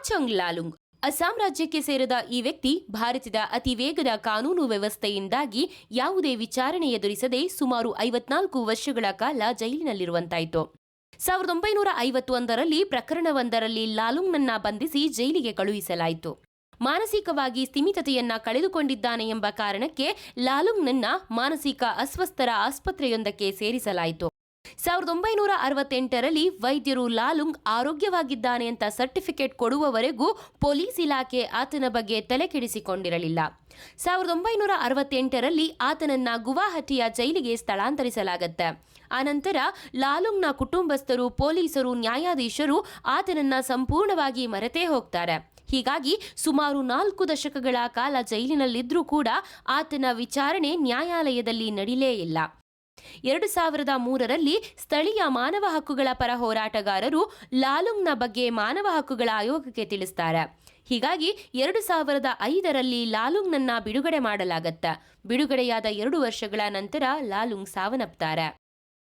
ಮಾಚಂಗ್ ಲಾಲುಂಗ್. ಅಸ್ಸಾಂ ರಾಜ್ಯಕ್ಕೆ ಸೇರಿದ ಈ ವ್ಯಕ್ತಿ ಭಾರತದ ಅತಿ ವೇಗದ ಕಾನೂನು ವ್ಯವಸ್ಥೆಯಿಂದಾಗಿ ಯಾವುದೇ ವಿಚಾರಣೆ ಎದುರಿಸದೆ ಸುಮಾರು ಐವತ್ನಾಲ್ಕು ವರ್ಷಗಳ ಕಾಲ ಜೈಲಿನಲ್ಲಿರುವಂತಾಯಿತು. ಸಾವಿರದ ಒಂಬೈನೂರ ಐವತ್ತೊಂದರಲ್ಲಿ ಪ್ರಕರಣವೊಂದರಲ್ಲಿ ಲಾಲುಂಗ್ನನ್ನ ಬಂಧಿಸಿ ಜೈಲಿಗೆ ಕಳುಹಿಸಲಾಯಿತು. ಮಾನಸಿಕವಾಗಿ ಸ್ಥಿಮಿತತೆಯನ್ನ ಕಳೆದುಕೊಂಡಿದ್ದಾನೆ ಎಂಬ ಕಾರಣಕ್ಕೆ ಲಾಲುಂಗ್ನನ್ನ ಮಾನಸಿಕ ಅಸ್ವಸ್ಥರ ಆಸ್ಪತ್ರೆಯೊಂದಕ್ಕೆ ಸೇರಿಸಲಾಯಿತು. ಸಾವಿರದ ಒಂಬೈನೂರ ಅರವತ್ತೆಂಟರಲ್ಲಿ ವೈದ್ಯರು ಲಾಲುಂಗ್ ಆರೋಗ್ಯವಾಗಿದ್ದಾನೆ ಅಂತ ಸರ್ಟಿಫಿಕೇಟ್ ಕೊಡುವವರೆಗೂ ಪೊಲೀಸ್ ಇಲಾಖೆ ಆತನ ಬಗ್ಗೆ ತಲೆ ಕೆಡಿಸಿಕೊಂಡಿರಲಿಲ್ಲ ಸಾವಿರದ ಒಂಬೈನೂರ ಅರವತ್ತೆಂಟರಲ್ಲಿ ಆತನನ್ನ ಗುವಾಹಟಿಯ ಜೈಲಿಗೆ ಸ್ಥಳಾಂತರಿಸಲಾಗತ್ತೆ. ಆನಂತರ ಲಾಲುಂಗ್ನ ಕುಟುಂಬಸ್ಥರು, ಪೊಲೀಸರು, ನ್ಯಾಯಾಧೀಶರು ಆತನನ್ನ ಸಂಪೂರ್ಣವಾಗಿ ಮರೆತೇ ಹೋಗ್ತಾರೆ. ಹೀಗಾಗಿ ಸುಮಾರು ನಾಲ್ಕು ದಶಕಗಳ ಕಾಲ ಜೈಲಿನಲ್ಲಿದ್ದರೂ ಕೂಡ ಆತನ ವಿಚಾರಣೆ ನ್ಯಾಯಾಲಯದಲ್ಲಿ ನಡಿಲೇ ಇಲ್ಲ. ಎರಡು ಸಾವಿರದ ಮೂರರಲ್ಲಿ ಸ್ಥಳೀಯ ಮಾನವ ಹಕ್ಕುಗಳ ಪರ ಹೋರಾಟಗಾರರು ಲಾಲುಂಗ್ನ ಬಗ್ಗೆ ಮಾನವ ಹಕ್ಕುಗಳ ಆಯೋಗಕ್ಕೆ ತಿಳಿಸ್ತಾರೆ. ಹೀಗಾಗಿ ಎರಡು ಸಾವಿರದ ಐದರಲ್ಲಿ ಲಾಲುಂಗ್ನನ್ನ ಬಿಡುಗಡೆ ಮಾಡಲಾಗತ್ತ, ಬಿಡುಗಡೆಯಾದ ಎರಡು ವರ್ಷಗಳ ನಂತರ ಲಾಲುಂಗ್ ಸಾವನ್ನಪ್ತಾರೆ.